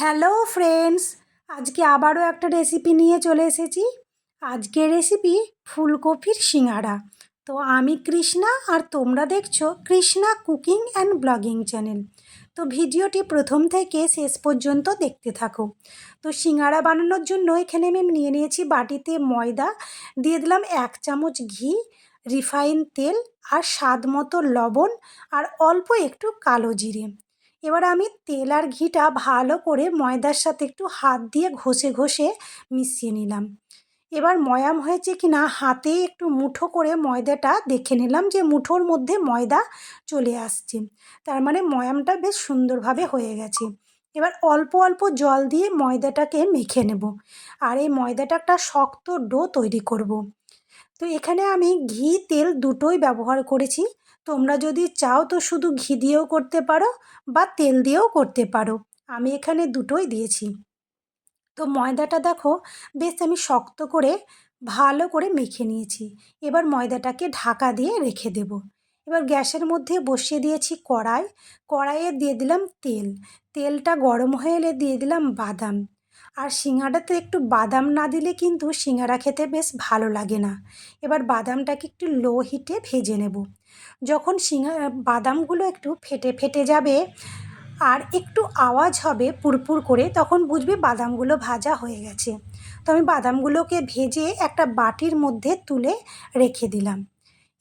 Hello friends আজকে আবারও একটা রেসিপি নিয়ে চলে এসেছি। আজকের রেসিপি ফুলকপির সিঙ্গারা তো আমি কৃষ্ণা আর তোমরা দেখছ Krishna cooking and blogging channel. তো ভিডিওটি প্রথম থেকে শেষ পর্যন্ত দেখতে থাকো। তো সিঙ্গারা বানানোর জন্য এখানে আমি নিয়ে নিয়েছি বাটিতে ময়দা, দিয়ে দিলাম এক চামচ ঘি রিফাইন তেল আর স্বাদ মতো লবণ আর অল্প একটু কালো জিরে। এবার আমি তেল আর ঘিটা ভালো করে ময়দার সাথে একটু হাত দিয়ে ঘষে ঘষে মিশিয়ে নিলাম। এবার ময়াম হয়েছে কি না হাতে একটু মুঠো করে ময়দাটা দেখে নিলাম যে মুঠোর মধ্যে ময়দা চলে আসছে। তার মানে ময়ামটা বেশ সুন্দরভাবে হয়ে গেছে। এবার অল্প অল্প জল দিয়ে ময়দাটাকে মেখে নেব আর এই ময়দাটা একটা শক্ত ডো তৈরি করব। তো এখানে আমি ঘি তেল দুটোই ব্যবহার করেছি। তোমরা যদি চাও তো শুধু ঘি দিয়েও করতে পারো বা তেল দিয়েও করতে পারো। আমি এখানে দুটোই দিয়েছি। তো ময়দাটা দেখো, বেশ আমি শক্ত করে, ভালো করে মেখে নিয়েছি। এবার ময়দাটাকে ঢাকা দিয়ে রেখে দেব। এবার গ্যাসের মধ্যে বসিয়ে দিয়েছি কড়াই। কড়াইয়ে দিয়ে দিলাম তেল। তেলটা গরম হয়ে এলে দিয়ে দিলাম বাদাম। আর সিঙ্গাড়াতে একটু বাদাম না দিলে কিন্তু সিঙ্গাড়া খেতে বেশ ভালো লাগে না। এবার বাদামটাকে একটু লো হিটে ভেজে নেব। যখন সিঙ্গা বাদামগুলো একটু ফেটে ফেটে যাবে আর একটু আওয়াজ হবে পুরপুর করে, তখন বুঝবে বাদামগুলো ভাজা হয়ে গেছে। তো আমি বাদামগুলোকে ভেজে একটা বাটির মধ্যে তুলে রেখে দিলাম।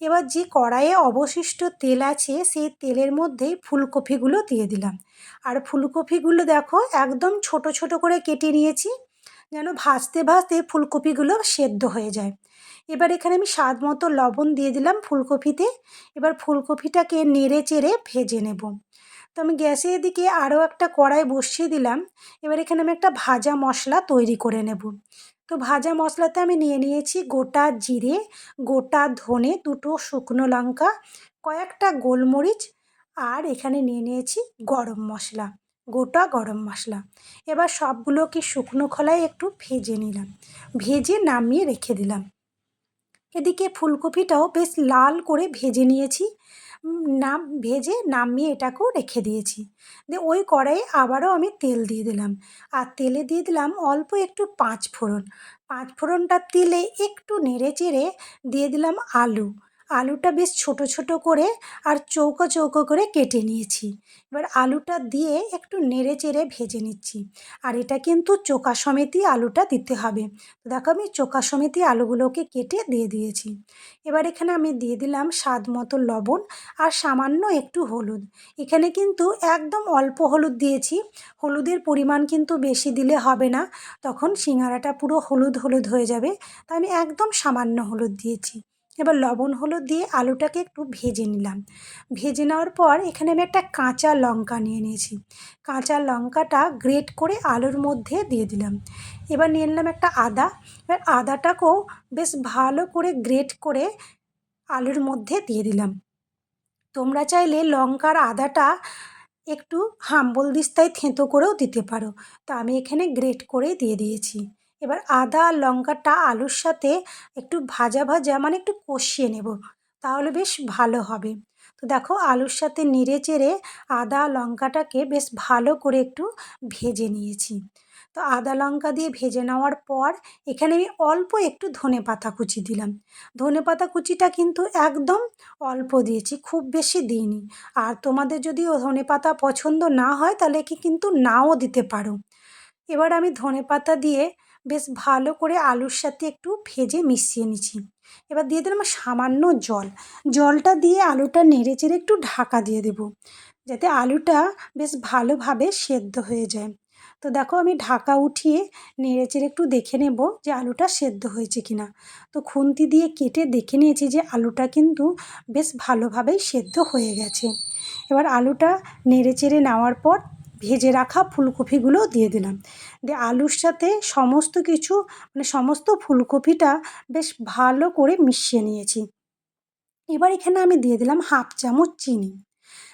এবার যে কড়াইয়ে অবশিষ্ট তেল আছে, সেই তেলের মধ্যেই ফুলকপিগুলো দিয়ে দিলাম। আর ফুলকপিগুলো দেখো একদম ছোট ছোট করে কেটে নিয়েছি, যেন ভাজতে ভাজতে ফুলকপিগুলো সেদ্ধ হয়ে যায়। এবার এখানে আমি স্বাদ মতো লবণ দিয়ে দিলাম ফুলকপিতে। এবার ফুলকপিটাকে নেড়ে চেড়ে ভেজে নেব। তো আমি গ্যাসের দিকে আরও একটা কড়াই বসিয়ে দিলাম। এবার এখানে আমি একটা ভাজা মশলা তৈরি করে নেব। তো ভাজা মশলাতে আমি নিয়ে নিয়েছি গোটা জিরে, গোটা ধনে, দুটো শুকনো লঙ্কা, কয়েকটা গোলমরিচ আর এখানে নিয়ে নিয়েছি গরম মশলা, গোটা গরম মশলা। এবার সবগুলোকে শুকনো খোলায় একটু ভেজে নিলাম। ভেজে নামিয়ে রেখে দিলাম। এদিকে ফুলকপিটাও বেশ লাল করে ভেজে নিয়েছি। নাম, ভেজে নামিয়ে এটাকেও রেখে দিয়েছি। দিয়ে ওই কড়াইয়ে আবারও আমি তেল দিয়ে দিলাম। আর তেলে দিয়ে দিলাম অল্প একটু পাঁচ ফোড়ন পাঁচ ফোড়নটা তেলে একটু নেড়ে চেড়ে দিয়ে দিলাম আলু। আলুটা বেশ ছোট ছোট করে আর চৌকো চৌকো করে কেটে নিয়েছি। এবার আলুটা দিয়ে একটু নেড়ে চেড়ে ভেজে নিচ্ছি। আর এটা কিন্তু চোকা সমেতই আলুটা দিতে হবে। দেখো আমি চোকা সমেতই আলুগুলোকে কেটে দিয়ে দিয়েছি। এবার এখানে আমি দিয়ে দিলাম স্বাদ মতো লবণ আর সামান্য একটু হলুদ। এখানে কিন্তু একদম অল্প হলুদ দিয়েছি। হলুদের পরিমাণ কিন্তু বেশি দিলে হবে না। তখন সিঙ্গারাটা পুরো হলুদ হলুদ হয়ে যাবে। তাই আমি একদম সামান্য হলুদ দিয়েছি। এবার লবণ হলুদ দিয়ে আলুটাকে একটু ভেজে নিলাম। ভেজে নেওয়ার পর এখানে আমি একটা কাঁচা লঙ্কা নিয়ে নিয়েছি। কাঁচা লঙ্কাটা গ্রেট করে আলুর মধ্যে দিয়ে দিলাম। এবার নিয়ে নিলাম একটা আদা। এবার আদাটাকেও বেশ ভালো করে গ্রেট করে আলুর মধ্যে দিয়ে দিলাম। তোমরা চাইলে লঙ্কার আদাটা একটু হাম্বল দিস্তায় থেঁতো করেও দিতে পারো। তা আমি এখানে গ্রেট করেই দিয়ে দিয়েছি। এবার আদা আর লঙ্কাটা, আলুর সাথে একটু ভাজা ভাজা মানে একটু কষিয়ে নেব, তাহলে বেশ ভালো হবে। তো দেখো, আলুর সাথে নেড়ে চেড়ে আদা, লঙ্কাটাকে বেশ ভালো করে একটু ভেজে নিয়েছি। তো আদা, লঙ্কা দিয়ে ভেজে নেওয়ার পর এখানে আমি অল্প একটু ধনে পাতা কুচি দিলাম। ধনে পাতা কুচিটা কিন্তু একদম অল্প দিয়েছি, খুব বেশি দিইনি। আর তোমাদের যদি ধনে পাতা পছন্দ না হয়, তাহলে কি কিন্তু নাও দিতে পারো। এবার আমি ধনে পাতা দিয়ে বেশ ভালো করে আলুর সাথে একটু ভেজে মিশিয়ে নিচ্ছি। এবার দিয়ে দিলাম সামান্য জল। জলটা দিয়ে আলুটা নেড়ে চেড়ে একটু ঢাকা দিয়ে দেব, যাতে আলুটা বেশ ভালোভাবে সেদ্ধ হয়ে যায়। তো দেখো আমি ঢাকা উঠিয়ে নেড়ে চেড়ে একটু দেখে নেব যে আলুটা সেদ্ধ হয়েছে কিনা। তো খুন্তি দিয়ে কেটে দেখে নিয়েছি যে আলুটা কিন্তু বেশ ভালোভাবেই সেদ্ধ হয়ে গেছে। এবার আলুটা নেড়ে চেড়ে নেওয়ার পর ভেজে রাখা ফুলকপিগুলো দিয়ে দিলাম। দিয়ে আলুর সাথে সমস্ত কিছু মানে সমস্ত ফুলকপিটা বেশ ভালো করে মিশিয়ে নিয়েছি। এবার এখানে আমি দিয়ে দিলাম হাফ চামচ চিনি।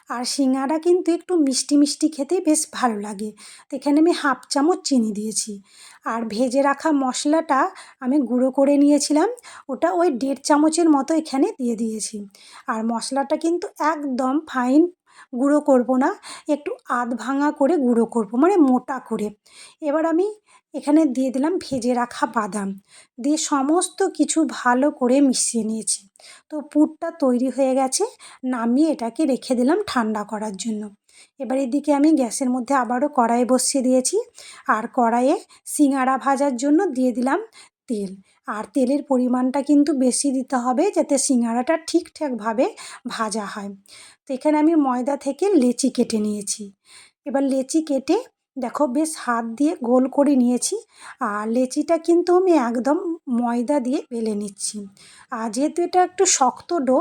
আর সিঙ্গারা কিন্তু একটু মিষ্টি মিষ্টি খেতে বেশ ভালো লাগে। তো এখানে আমি হাফ চামচ চিনি দিয়েছি। আর ভেজে রাখা মশলাটা আমি গুঁড়ো করে নিয়েছিলাম। ওটা ওই দেড় চামচের মতো এখানে দিয়ে দিয়েছি। আর মশলাটা কিন্তু একদম ফাইন গুঁড়ো করব না, একটু আধ ভাঙা করে গুঁড়ো করব মানে মোটা করে। এবার আমি এখানে দিয়ে দিলাম ভেজে রাখা বাদাম। দিয়ে সমস্ত কিছু ভালো করে মিশিয়ে নিয়েছি। তো পুরটা তৈরি হয়ে গেছে, নামিয়ে এটাকে রেখে দিলাম ঠান্ডা করার জন্য। এবার এদিকে আমি গ্যাসের মধ্যে আবারও কড়াই বসিয়ে দিয়েছি। আর কড়াইয়ে সিঙাড়া ভাজার জন্য দিয়ে দিলাম তেল। আর তেলের পরিমাণটা কিন্তু বেশি দিতে হবে যাতে সিঙাড়াটা ঠিকঠাকভাবে ভাজা হয়। তো এখানে আমি ময়দা থেকে লেচি কেটে নিয়েছি। এবার লেচি কেটে দেখো বেশ হাত দিয়ে গোল করে নিয়েছি, আর লেচিটা কিন্তু আমি একদম ময়দা দিয়ে বেলে নিচ্ছি। আর যেহেতু এটা একটু শক্ত ডো,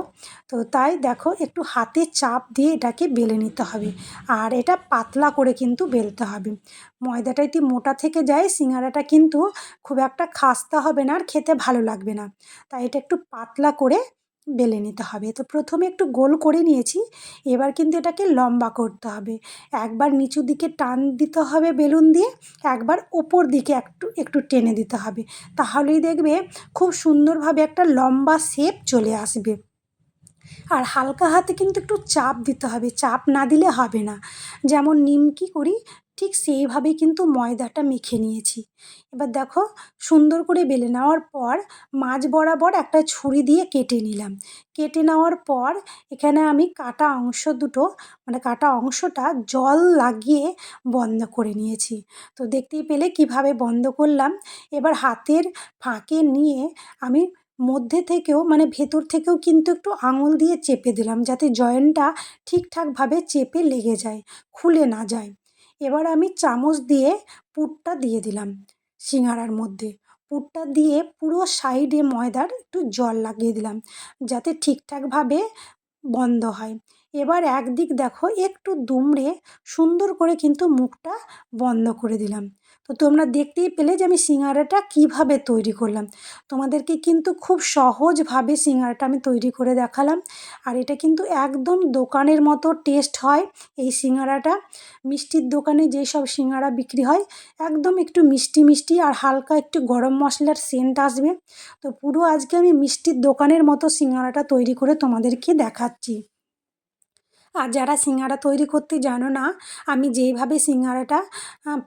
তো তাই দেখো একটু হাতে চাপ দিয়ে এটাকে বেলে নিতে হবে। আর এটা পাতলা করে কিন্তু বেলতে হবে। ময়দাটা একটু মোটা থেকে যায়, সিঙ্গারাটা কিন্তু খুব একটা খাস্তা হবে না আর খেতে ভালো লাগবে না। তাই এটা একটু পাতলা করে বেলে নিতে হবে। তো প্রথমে একটু গোল করে নিয়েছি। এবার কিন্তু এটাকে লম্বা করতে হবে। একবার নিচু দিকে টান দিতে হবে বেলুন দিয়ে, একবার ওপর দিকে একটু একটু টেনে দিতে হবে। তাহলেই দেখবে খুব সুন্দরভাবে একটা লম্বা শেপ চলে আসবে। আর হালকা হাতে কিন্তু একটু চাপ দিতে হবে। চাপ না দিলে হবে না। যেমন নিমকি করি ঠিক সেইভাবেই কিন্তু ময়দাটা মেখে নিয়েছি। এবার দেখো, সুন্দর করে বেলে নেওয়ার পর মাঝ বরাবর একটা ছুরি দিয়ে কেটে নিলাম। কেটে নেওয়ার পর এখানে আমি কাটা অংশ দুটো মানে কাটা অংশটা জল লাগিয়ে বন্ধ করে নিয়েছি। তো দেখতেই পেলে কীভাবে বন্ধ করলাম। এবার হাতের ফাঁকে নিয়ে আমি মধ্যে থেকেও মানে ভেতর থেকেও কিন্তু একটু আঙুল দিয়ে চেপে দিলাম যাতে জয়েন্টটা ঠিকঠাকভাবে চেপে লেগে যায়, খুলে না যায়। এবার আমি চামচ দিয়ে পুরটা দিয়ে দিলাম সিঙ্গারার মধ্যে। পুরটা দিয়ে পুরো সাইডে ময়দার একটু জল লাগিয়ে দিলাম যাতে ঠিকঠাকভাবে বন্ধ হয়। এবার একদিক দেখো একটু দুমড়ে সুন্দর করে কিন্তু মুখটা বন্ধ করে দিলাম। তো তোমরা দেখতেই পেলে যে আমি সিঙ্গারাটা কীভাবে তৈরি করলাম। তোমাদেরকে কিন্তু খুব সহজভাবে সিঙ্গারাটা আমি তৈরি করে দেখালাম। আর এটা কিন্তু একদম দোকানের মতো টেস্ট হয় এই সিঙ্গারাটা। মিষ্টির দোকানে যে সব সিঙ্গারা বিক্রি হয়, একদম একটু মিষ্টি মিষ্টি আর হালকা একটু গরম মশলার সেন্ট আসবে। তো পুরো আজকে আমি মিষ্টির দোকানের মতো সিঙ্গারাটা তৈরি করে তোমাদেরকে দেখাচ্ছি। আর যারা সিঙ্গারা তৈরি করতে জানো না, আমি যেইভাবে সিঙ্গারাটা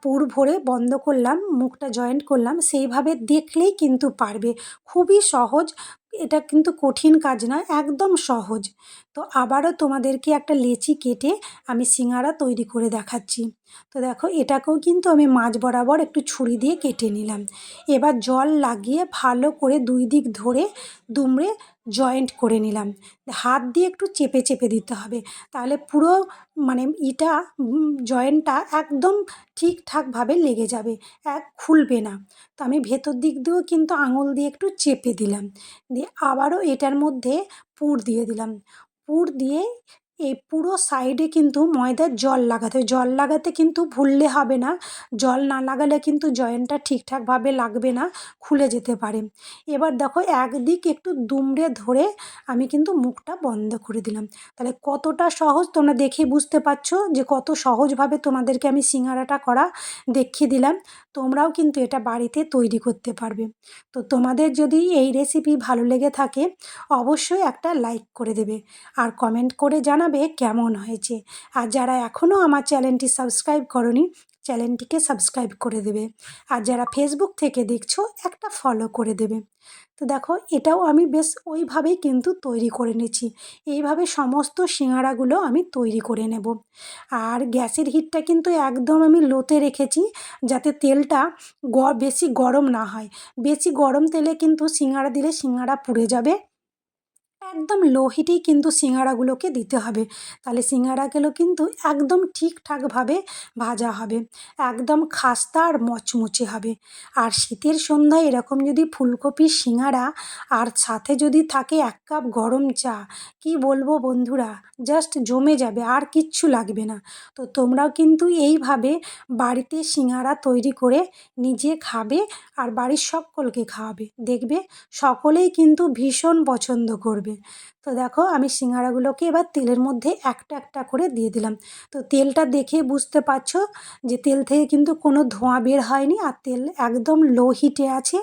পুর ভরে বন্ধ করলাম, মুখটা জয়েন্ট করলাম, সেইভাবে দেখলেই কিন্তু পারবে। খুবই সহজ এটা কিন্তু কঠিন কাজ নয়, একদম সহজ। তো আবারও তোমাদেরকে একটা লেচি কেটে আমি সিঙ্গারা তৈরি করে দেখাচ্ছি। তো দেখো, এটাকেও কিন্তু আমি মাঝ বরাবর একটু ছুরি দিয়ে কেটে নিলাম। এবার জল লাগিয়ে ভালো করে দুই দিক ধরে দুমড়ে জয়েন্ট করে নিলাম। হাত দিয়ে একটু চেপে চেপে দিতে হবে। তাহলে পুরো মানে ইটা জয়েন্টটা একদম ঠিকঠাকভাবে লেগে যাবে, এক খুলবে না। তো আমি ভেতর দিক দিয়েও কিন্তু আঙুল দিয়ে একটু চেপে দিলাম। দিয়ে আবারও এটার মধ্যে পুর দিয়ে দিলাম। পুর দিয়ে এই পুরো সাইডে কিন্তু ময়দার জল লাগাতে হবে। জল লাগাতে কিন্তু ভুললে হবে না। জল না লাগালে কিন্তু জয়েন্টটা ঠিকঠাকভাবে লাগবে না, খুলে যেতে পারে। এবার দেখো একদিক একটু দুমড়ে ধরে আমি কিন্তু মুখটা বন্ধ করে দিলাম। তাহলে কতটা সহজ তোমরা দেখে বুঝতে পারছ যে কত সহজভাবে তোমাদেরকে আমি সিঙ্গারাটা করা দেখিয়ে দিলাম। তোমরাও কিন্তু এটা বাড়িতে তৈরি করতে পারবে। তো তোমাদের যদি এই রেসিপি ভালো লেগে থাকে, অবশ্যই একটা লাইক করে দেবে। আর কমেন্ট করে জানাবে কেমন হয়েছে। আর যারা এখনও আমার চ্যানেলটি সাবস্ক্রাইব করনি, চ্যানেলটিকে সাবস্ক্রাইব করে দেবে। আর যারা ফেসবুক থেকে দেখছ, একটা ফলো করে দেবে। তো দেখো, এটাও আমি বেশ ওইভাবেই কিন্তু তৈরি করে নিচ্ছি। এইভাবে সমস্ত সিঙাড়াগুলো আমি তৈরি করে নেব। আর গ্যাসের হিটটা কিন্তু একদম আমি লোতে রেখেছি, যাতে তেলটা বেশি গরম না হয়। বেশি গরম তেলে কিন্তু সিঙাড়া দিলে সিঙাড়া পুড়ে যাবে। একদম লো হিটেই কিন্তু সিঙাড়াগুলোকে দিতে হবে। তাহলে সিঙাড়াগুলো কিন্তু একদম ঠিকঠাকভাবে ভাজা হবে। একদম খাস্তা আর মচমচে হবে। আর শীতের সন্ধ্যায় এরকম যদি ফুলকপির সিঙাড়া আর সাথে যদি থাকে এক কাপ গরম চা, কি বলব বন্ধুরা? জাস্ট জমে যাবে, আর কিচ্ছু লাগবে না। তো তোমরাও কিন্তু এইভাবে বাড়িতে সিঙাড়া তৈরি করে নিজে খাবে আর বাড়ির সকলকে খাওয়াবে। দেখবে সকলেই কিন্তু ভীষণ পছন্দ করবে। তো দেখো আমি সিঙ্গারাগুলোকে এবার তেলের মধ্যে একটা একটা করে দিয়ে দিলাম। তো তেলটা দেখে বুঝতে পারছ যে তেল থেকে কিন্তু কোনো ধোঁয়া বের হয়নি আর তেল একদম লো হিটে আছে।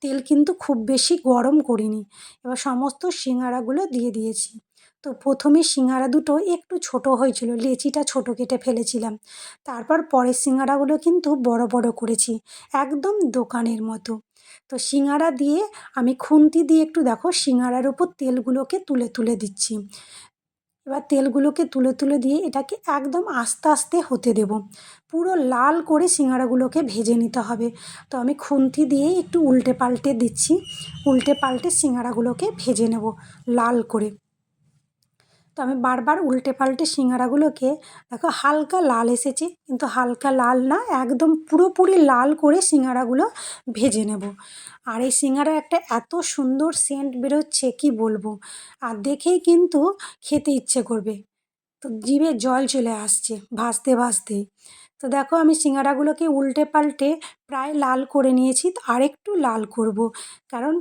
তেল কিন্তু খুব বেশি গরম করিনি। এবার সমস্ত সিঙ্গারাগুলো দিয়ে দিয়েছি। তো প্রথমে সিঙ্গারা দুটো একটু ছোট হয়েছিল, লেচিটা ছোট কেটে ফেলেছিলাম। তারপর পরের সিঙ্গারাগুলো কিন্তু বড় বড় করেছি, একদম দোকানের মতো। তো সিঙ্গারা দিয়ে আমি খুন্তি দিয়ে একটু দেখো সিঙ্গারার ওপর তেলগুলোকে তুলে তুলে দিচ্ছি। এবার তেলগুলোকে তুলে তুলে দিয়ে এটাকে একদম আস্তে আস্তে হতে দেব। পুরো লাল করে সিঙ্গারাগুলোকে ভেজে নিতে হবে। তো আমি খুন্তি দিয়ে একটু উল্টে পাল্টে দিচ্ছি। উল্টে পাল্টে সিঙ্গারাগুলোকে ভেজে নেব লাল করে। তো আমি বারবার উল্টে পাল্টে সিঙ্গারাগুলোকে দেখো হালকা লাল এসেছে, কিন্তু হালকা লাল না, একদম পুরোপুরি লাল করে সিঙ্গারাগুলো ভেজে নেব। আর এই সিঙ্গারা একটা এত সুন্দর সেন্ট বেরোচ্ছে, কি বলব? আর দেখেই কিন্তু খেতে ইচ্ছে করবে। তো জিভে জল চলে আসছে ভাজতে ভাজতেই তো দেখো আমি সিঙ্গারাগুলোকে উল্টে পাল্টে প্রায় লাল করে নিয়েছি আরেকটু লাল করব। কারণ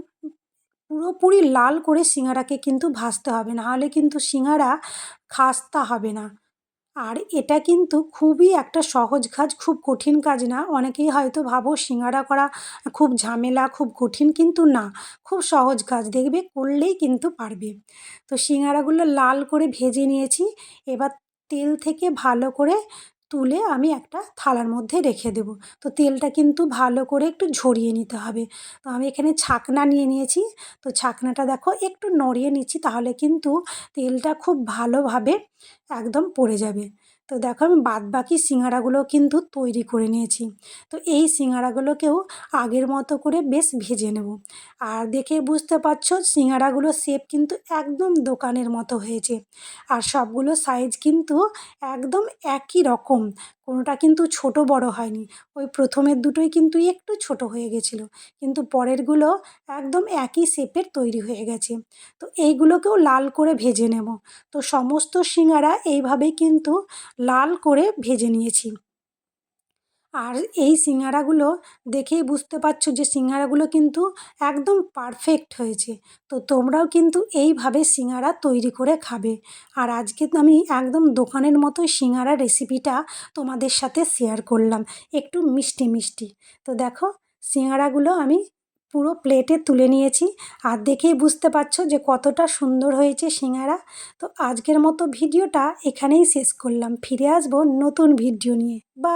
পুরোপুরি লাল করে সিঙ্গারাকে কিন্তু ভাজতে হবে, নাহলে কিন্তু সিঙ্গারা খাস্তা হবে না। আর এটা কিন্তু খুবই একটা সহজ কাজ, খুব কঠিন কাজ না। অনেকেই হয়তো ভাবো সিঙ্গারা করা খুব ঝামেলা, খুব কঠিন, কিন্তু না, খুব সহজ কাজ। দেখবে করলেই কিন্তু পারবে। তো সিঙ্গারাগুলো লাল করে ভেজে নিয়েছি, এবার তেল থেকে ভালো করে তুলে আমি একটা থালার মধ্যে রেখে দেব। তো তেলটা কিন্তু ভালো করে একটু ঝরিয়ে নিতে হবে। তো আমি এখানে ছাকনা নিয়ে নিয়েছি। তো ছাকনাটা দেখো একটু নড়িয়ে নিচ্ছি তাহলে কিন্তু তেলটা খুব ভালোভাবে একদম পড়ে যাবে। তো দেখো আমি বাদ বাকি সিঙ্গারাগুলো কিন্তু তৈরি করে নিয়েছি। তো এই সিঙ্গারাগুলোকেও আগের মতো করে বেশ ভেজে নেব। আর দেখে বুঝতে পারছ সিঙ্গারাগুলোর শেপ কিন্তু একদম দোকানের মতো হয়েছে। আর সবগুলো সাইজ কিন্তু একদম একই রকম। কোনোটা কিন্তু ছোট বড় হয়নি। ওই প্রথমের দুটোই কিন্তু একটু ছোট হয়ে গেছিল। কিন্তু পরেরগুলো একদম একই শেপের তৈরি হয়ে গেছে। তো এইগুলোকেও লাল করে ভেজে নেব। তো সমস্ত সিঙ্গারা এইভাবেই কিন্তু লাল করে ভেজে নিয়েছি। আর এই সিঙ্গারাগুলো দেখেই বুঝতে পারছ যে সিঙ্গারাগুলো কিন্তু একদম পারফেক্ট হয়েছে। তো তোমরাও কিন্তু এইভাবে সিঙ্গারা তৈরি করে খাবে। আর আজকে আমি একদম দোকানের মতো সিঙ্গারা রেসিপিটা তোমাদের সাথে শেয়ার করলাম। একটু মিষ্টি মিষ্টি। তো দেখো, সিঙ্গারাগুলো আমি পুরো প্লেটে তুলে নিয়েছি। আর দেখেই বুঝতে পারছ যে কতটা সুন্দর হয়েছে সিঙ্গারা। তো আজকের মতো ভিডিওটা এখানেই শেষ করলাম। ফিরে আসব নতুন ভিডিও নিয়ে। বা